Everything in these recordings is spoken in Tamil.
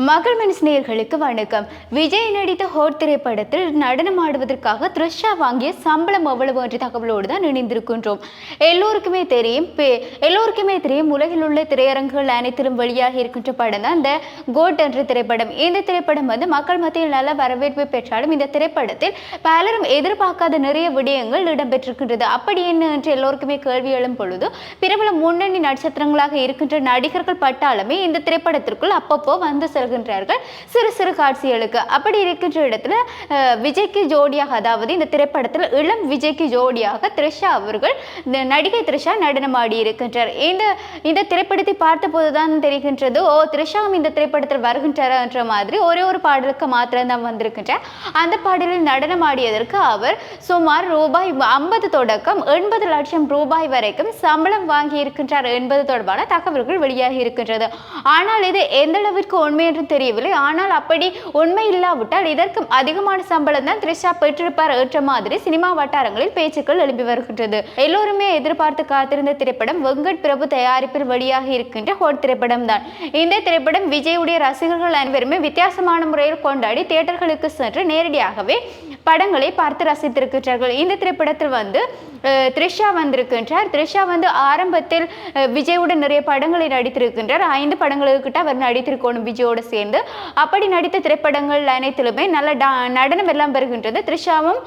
மகள் மனுஷனியர்களுக்கு வணக்கம். விஜய் நடித்த ஹோட் திரைப்படத்தில் நடனம் ஆடுவதற்காக த்ரிஷா வாங்கிய சம்பளம் எவ்வளவு என்ற தகவலோடு தான் இணைந்திருக்கின்றோம். எல்லோருக்குமே தெரியும் பே- எல்லோருக்குமே தெரியும் உலகில் உள்ள திரையரங்குகள் அனைத்திலும் வெளியாக இருக்கின்ற படம் தான் இந்த கோட் என்ற திரைப்படம். இந்த திரைப்படம் வந்து மக்கள் மத்தியில் நல்ல வரவேற்பு பெற்றாலும் இந்த திரைப்படத்தில் பலரும் எதிர்பார்க்காத நிறைய விடயங்கள் இடம்பெற்றிருக்கின்றது. அப்படி என்ன என்று எல்லோருக்குமே கேள்வி எழும் பொழுது பிரபல முன்னணி நட்சத்திரங்களாக இருக்கின்ற நடிகர்கள் பட்டாலுமே இந்த திரைப்படத்திற்குள் அப்பப்போ வந்து செல் வருகின்றார்கள் சிறு சிறு காட்சிகளுக்கு. அப்படி இருக்கின்ற இடத்துல விஜய்க்கு ஜோடியாக அதாவது இந்த திரைப்படத்தில் இளம் விஜய்க்கு ஜோடியாக த்ரிஷா அவர்கள் இந்த நடிகை த்ரிஷா நடனமாடி இருக்கின்றார். இந்த இந்த திரைப்படத்தை பார்த்தபோது தான் தெரிகின்றது ஓ த்ரிஷாவும் இந்த திரைப்படத்தில் வருகின்றார் மாதிரி ஒரே ஒரு பாடலுக்கு மாத்திரம்தான் வந்திருக்கின்றார். அந்த பாடலில் நடனமாடியதற்கு அவர் சுமார் ரூபாய் ஐம்பது தொடக்கம் எண்பது லட்சம் ரூபாய் வரைக்கும் சம்பளம் வாங்கி இருக்கின்றார் என்பது தொடர்பான தகவல்கள் வெளியாகி இருக்கின்றது. ஆனால் இது எந்த அளவிற்கு உண்மை என்று தெரியவில்லை. ஆனால் அப்படி உண்மை இல்லாவிட்டால் இதற்கு அதிகமான சம்பளம் தான் த்ரிஷா பெற்றிருப்பார் ஏற்ற மாதிரி சினிமா வட்டாரங்களில் பேச்சுக்கள் எழுப்பி வருகின்றது. எல்லோருமே எதிர்பார்த்து காத்திருந்த திரைப்படம் வெங்கட் பிரபு தயாரிப்பில் வெளியாக இருக்கின்ற ஹோட் திரைப்படம் தான். இந்த திரைப்படம் விஜயுடைய ரசிகர்கள் அனைவருமே வித்தியாசமான முறையில் கொண்டாடி தியேட்டர்களுக்கு சென்று நேரடியாகவே படங்களை பார்த்து ரசித்திருக்கின்றார்கள். இந்த திரைப்படத்தில் வந்து த்ரிஷா வந்திருக்கின்றார். த்ரிஷா வந்து ஆரம்பத்தில் விஜயுடன் நிறைய படங்களை நடித்திருக்கின்றார். ஐந்து படங்களுக்கிட்ட அவர் நடித்திருக்கணும் விஜயோடு சேர்ந்து. அப்படி நடித்த திரைப்படங்கள் அனைத்திலுமே நல்ல டா நடனம் எல்லாம் பெறுகின்றது த்ரிஷாவும்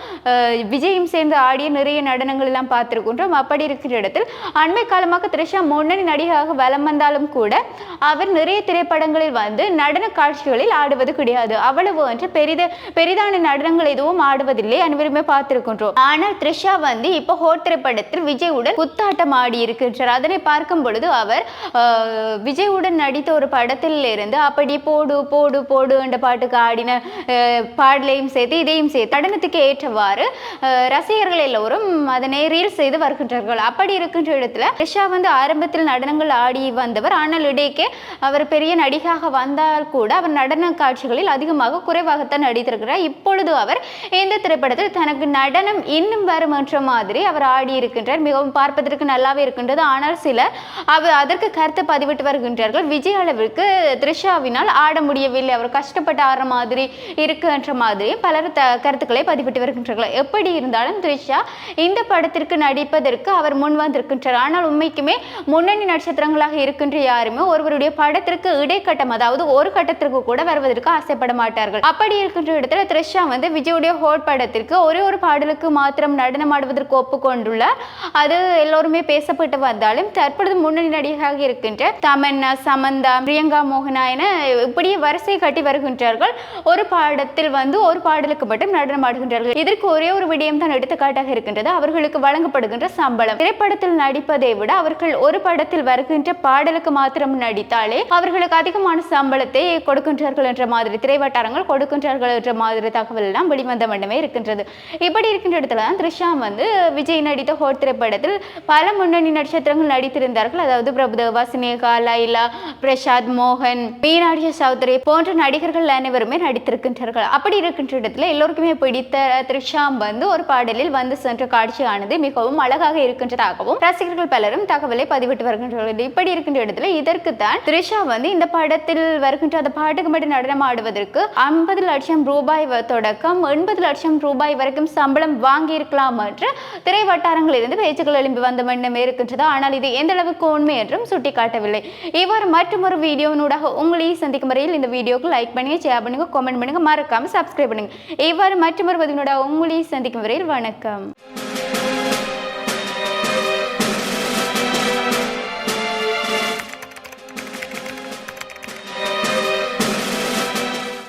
விஜயும் சேர்ந்து ஆடிய நிறைய நடனங்கள் எல்லாம் பார்த்திருக்கின்றோம். அப்படி இருக்கிற இடத்தில் அண்மை காலமாக த்ரிஷா முன்னணி நடிகையாக வலம் வந்தாலும் கூட அவர் நிறைய திரைப்படங்களில் வந்து நடன காட்சிகளில் ஆடுவது கிடையாது. அவ்வளவு என்று பெரித பெரிதான நடனங்கள் எதுவும் ஆடுவதில்லை அனைவருமே பார்த்திருக்கின்றோம். ஆனால் த்ரிஷா வந்து இப்போ ஹோட் திரைப்படத்தில் விஜயுடன் குத்தாட்டம் ஆடி இருக்கின்றார் அதனை பார்க்கும் பொழுது அவர் விஜயுடன் நடித்த ஒரு படத்தில் இருந்து அப்படி போடு போடு போடு என்ற பாட்டுக்கு ஆடின பாடலையும் சேர்த்து இதையும் சேர்த்து நடனத்துக்கு ஏற்றவாறு ரசிகர்கள் எல்லோரும் அதனை ரீல் செய்து வருகின்றார்கள். அப்படி இருக்கின்ற இடத்துல த்ரிஷா வந்து ஆரம்பத்தில் நடனங்கள் ஆடி வந்தவர். ஆனால் இடைக்கே அவர் பெரிய நடிகாக வந்தால் கூட அவர் நடன காட்சிகளில் அதிகமாக குறைவாகத்தான் நடித்திருக்கிறார். இப்பொழுது அவர் இந்த திரைப்படத்தில் தனக்கு நடனம் இன்னும் வரும் என்ற மாதிரி அவர் ஆடி இருக்கின்றார் மிகவும் பார்ப்பதற்கு நல்லாவே இருக்கின்றது. ஆனால் சிலர் அவர் அதற்கு கருத்து பதிவிட்டு வருகின்றார்கள். விஜய் அளவிற்கு த்ரிஷாவினால் ஆட முடியவில்லை. அவர் கஷ்டப்பட்டு ஆடுற மாதிரி இருக்குன்ற மாதிரி பலர் த கருத்துக்களை பதிவிட்டு வருகின்றார்கள். எப்படி இருந்தாலும் த்ரிஷா இந்த படத்திற்கு நடிப்பதற்கு அவர் முன் வந்திருக்கின்றார். ஆனால் உண்மைக்குமே முன்னணி நட்சத்திரங்களாக இருக்கின்ற யாருமே ஒருவருடைய படத்திற்கு இடைக்கட்டம் அதாவது ஒரு கட்டத்திற்கு கூட வருவதற்கு ஆசைப்பட மாட்டார்கள். அப்படி இருக்கின்ற இடத்துல த்ரிஷா வந்து விஜயுடைய ஹோட் படத்திற்கு ஒரே ஒரு பாடலுக்கு மாத்திரம் நடனம் ஆடுவதற்கு ஒப்புக்கொண்டுள்ளார் அது எல்லோருமே பேசப்பட்டு வந்தாலும் தற்பொழுது முன்னணி நடிகையாக இருக்கின்ற தமன்னா சமந்தா பிரியங்கா மோகனா என இப்படியே வரிசை கட்டி வருகின்றார்கள். ஒரு பாடத்தில் வந்து ஒரு பாடலுக்கு மட்டும் நடனம் ஆடுகின்றார்கள் இதற்கு ஒரே ஒரு விடயம் தான் எடுத்துக்காட்டாக இருக்கின்றது. அவர்களுக்கு வழங்கப்படுகின்ற சம்பளம். திரைப்படத்தில் நடிப்பதை விட அவர்கள் ஒரு படத்தில் வருகின்ற பாடலுக்கு மாத்திரம் நடித்தாலே அவர்களுக்கு அதிகமான சம்பளத்தை கொடுக்கின்றார்கள் என்ற மாதிரி திரைவட்டாரங்கள் கொடுக்கின்றார்கள் என்ற மாதிரி தகவல் எல்லாம் வெளிவந்த வண்ணமே இருக்கின்றது. இப்படி இருக்கின்ற இடத்துல தான் த்ரிஷா வந்து விஜய் நடித்த ஹோட் திரைப்படத்தில் பல முன்னணி நட்சத்திரங்கள் நடித்திருந்தார்கள். அதாவது பிரபுதேவா சினேகா லைலா பிரசாத் மோகன் மீனாட்சி சௌத்ரி போன்ற நடிகர்கள் அனைவருமே நடித்திருக்கின்றார்கள். அப்படி இருக்கின்ற இடத்துல எல்லோருக்குமே பிடித்த த்ரிஷாம் வந்து ஒரு பாடலில் வந்து சென்ற காட்சியானது மிகவும் அழகாக இருக்கின்றதாகவும் ரசிகர்கள் பலரும் தகவலை பதிவிட்டு வருகின்றனர். இப்படி இருக்கின்ற இடத்துல இதற்கு தான் த்ரிஷா வந்து இந்த படத்தில் வருகின்ற அந்த பாட்டுக்கு மட்டும் நடனம் ஆடுவதற்கு ஐம்பது லட்சம் ரூபாய் தொடக்கம் எண்பது லட்சம் ரூபாய் வரைக்கும் சம்பளம் வாங்கியிருக்கலாம் என்று திரை வட்டாரங்களில் இருந்து பேச்சுக்கள் எழும்பி வந்த வண்ணம் இருக்கின்றது. ஆனால் இது எந்த அளவுக்கு உண்மை என்றும் சுட்டிக்காட்டவில்லை. இவ்வாறு மற்றும் ஒரு வீடியோனூடாக உங்களையும் சந்திக்கும் முறையில் இந்த வீடியோக்கு லைக் பண்ணுங்க ஷேர் பண்ணுங்க கமெண்ட் பண்ணுங்க. மறக்காம சப்ஸ்கிரைப் பண்ணுங்க. இவ்வாறு மற்றும் ஒரு பதினோட உங்களையும் சந்திக்கும் வரையில் வணக்கம்.